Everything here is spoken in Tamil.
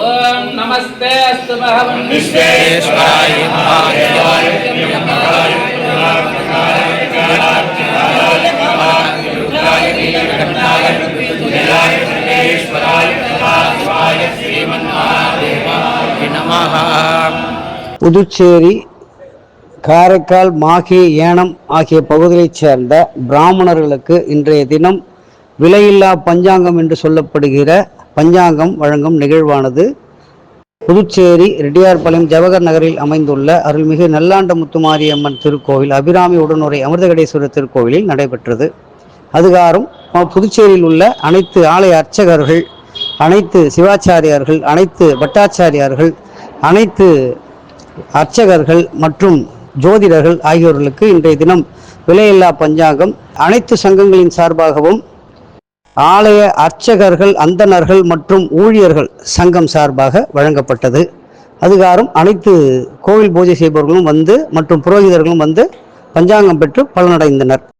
ओम नमस्ते अस्तु भगवन् विश्वेश्वराय महादेवाय ब्रह्मकाय गुणात्मकाय कालात्मकाय कालात्मकाय विघटनाय विघटनाय सर्वेश्वराय सदाशिवाय श्रीमन्महादेवाय नमः புதுச்சேரி காரைக்கால் மாகே ஏனம் ஆகிய பகுதிகளைச் சேர்ந்த பிராமணர்களுக்கு இன்றைய தினம் விலையில்லா பஞ்சாங்கம் என்று சொல்லப்படுகிற பஞ்சாங்கம் வழங்கும் நிகழ்வானது. புதுச்சேரி ரெட்டியார்பாளையம் ஜவஹர் நகரில் அமைந்துள்ள அருள்மிகு நல்லாண்ட முத்துமாரியம்மன் திருக்கோவில் அபிராமி உடனுரை அமிர்தகடேஸ்வரர் திருக்கோவிலில் நடைபெற்றது. அதுகாரும் புதுச்சேரியில் உள்ள அனைத்து ஆலய அர்ச்சகர்கள் அனைத்து சிவாச்சாரியார்கள் அனைத்து பட்டாச்சாரியார்கள் அனைத்து அர்ச்சகர்கள் மற்றும் ஜோதிடர்கள் ஆகியோர்களுக்கு இன்றைய தினம் விலையில்லா பஞ்சாங்கம் அனைத்து சங்கங்களின் சார்பாகவும் ஆலய அர்ச்சகர்கள் அந்தணர்கள் மற்றும் ஊழியர்கள் சங்கம் சார்பாக வழங்கப்பட்டது. அதுகாரம் அனைத்து கோவில் பூஜை செய்பவர்களும் வந்து மற்றும் புரோகிதர்களும் வந்து பஞ்சாங்கம் பெற்று பலனடைந்தனர்.